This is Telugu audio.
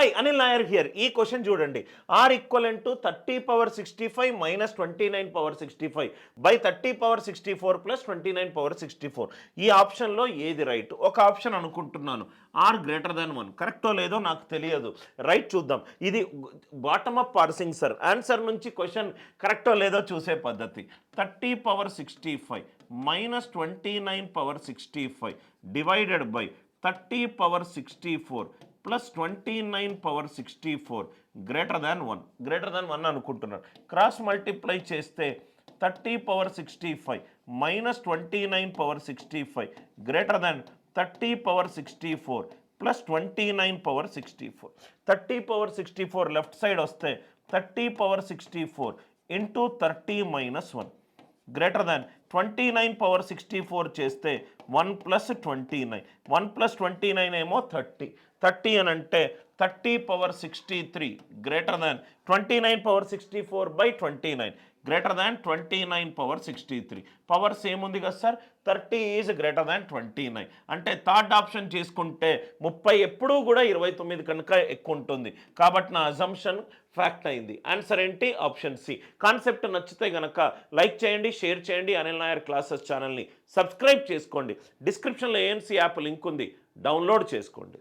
హాయ్ అనిల్ నాయర్ హియర్ ఈ క్వశ్చన్ చూడండి. Are equivalent to thirty power sixty five minus twenty nine power sixty five by thirty power sixty four plus twenty nine power sixty four ఈ ఆప్షన్లో ఏది రైట్ ఒక ఆప్షన్ అనుకుంటున్నాను. ఆర్ గ్రేటర్ దాన్ వన్ కరెక్టో లేదో నాకు తెలియదు. రైట్ చూద్దాం. ఇది bottom up parsing sir answer నుంచి క్వశ్చన్ కరెక్టో లేదో చూసే పద్ధతి. Thirty power sixty five minus twenty nine power sixty five divided by thirty power sixty four plus twenty nine power sixty four greater than one greater than one అనుకుంటున్నాను. క్రాస్ మల్టిప్లై చేస్తే thirty power sixty five minus twenty nine power sixty five greater than thirty power sixty four plus twenty nine power sixty four. Thirty power sixty four left side వస్తే thirty power sixty four into thirty minus one. Greater than twenty nine power sixty four చేస్తే one plus twenty nine. One plus twenty nine ఏమో థర్టీ. థర్టీ అని అంటే thirty power sixty three greater than twenty nine power sixty four by twenty nine. Greater than twenty nine power sixty three. Power ఏముంది కదా sir? Thirty is greater than twenty nine. అంటే థర్డ్ ఆప్షన్ చేసుకుంటే ముప్పై ఎప్పుడూ కూడా ఇరవై తొమ్మిది కనుక ఎక్కువ ఉంటుంది కాబట్టి నా అజంప్షన్ ఫ్యాక్ట్ అయింది. ఆన్సర్ ఏంటి? ఆప్షన్ సి కాన్సెప్ట్ నచ్చితే గనక లైక్ చేయండి షేర్ చేయండి. అనిల్ నాయర్ క్లాసెస్ ఛానల్ని సబ్స్క్రైబ్ చేసుకోండి. డిస్క్రిప్షన్లో ఏఎన్సీ యాప్ లింక్ ఉంది. డౌన్లోడ్ చేసుకోండి.